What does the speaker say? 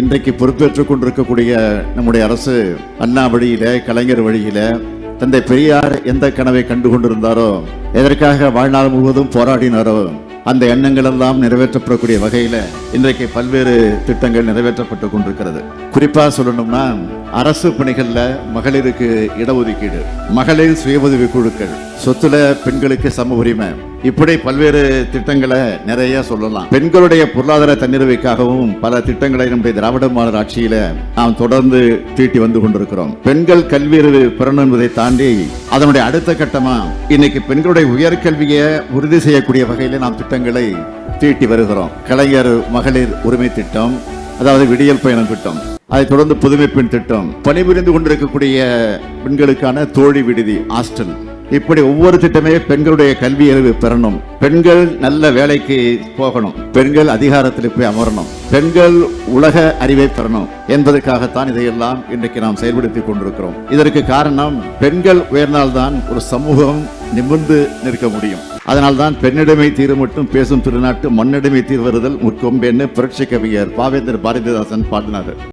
இன்றைக்கு பொறுப்பேற்றுக் கொண்டிருக்கக்கூடிய நம்முடைய அரசு அண்ணா வழியில கலைஞர் வழியில தந்தை பெரியார் எந்த கனவை கண்டு கொண்டிருந்தாரோ எதற்காக வாழ்நாள் முழுவதும் போராடினாரோ அந்த எண்ணங்கள் எல்லாம் நிறைவேற்றப்படக்கூடிய வகையில இன்றைக்கு பல்வேறு திட்டங்கள் நிறைவேற்றப்பட்டு கொண்டிருக்கிறது. குறிப்பா சொல்லணும்னா அரசு பணிகளில் மகளிருக்கு இடஒதுக்கீடு மகளிர் சுய உதவி குழுக்கள். சொத்துல பெண்களுக்கு சம உரிமை. இப்படி பல்வேறு திட்டங்களை நிறைய சொல்லலாம். பெண்களுடைய பொருளாதார தன்னிறைவுக்காகவும் பல திட்டங்களை நம்முடைய திராவிட மாடல் ஆட்சியில நாம் தொடர்ந்து தீட்டி வந்து கொண்டிருக்கிறோம். பெண்கள் கல்வியறிவு பெறணும் என்பதை தாண்டி அதனுடைய அடுத்த கட்டமா இன்னைக்கு பெண்களுடைய உயர்கல்வியை உறுதி செய்யக்கூடிய வகையில நாம் திட்டங்களை தீட்டி வருகிறோம். கலைஞர் மகளிர் உரிமை திட்டம் அதாவது விடியல் பயணம் திட்டம். அதைத் தொடர்ந்து புதுமை பெண் திட்டம் பணிபுரிந்து கொண்டிருக்கக்கூடிய பெண்களுக்கான தோழி விடுதி ஹாஸ்டல். இப்படி ஒவ்வொரு திட்டமே பெண்களுடைய கல்வி அறிவு பெறணும். பெண்கள் நல்ல வேலைக்கு போகணும். பெண்கள் அதிகாரத்தில் போய் அமரணும். பெண்கள் உலக அறிவை பெறணும் என்பதற்காகத்தான் இதையெல்லாம் இன்றைக்கு நாம் செயல்படுத்திக் கொண்டிருக்கிறோம். இதற்கு காரணம் பெண்கள் உயர்ந்தால்தான் ஒரு சமூகம் நிமிர்ந்து நிற்க முடியும். அதனால்தான் பெண்ணிடமை தீர மட்டும் பேசும் திருநாட்டு மண்ணிடமை தீர்வருதல் முற்கொம்பென்னு புரட்சி கவிஞர் பாவேந்தர் பாரதிதாசன் பாடினார்.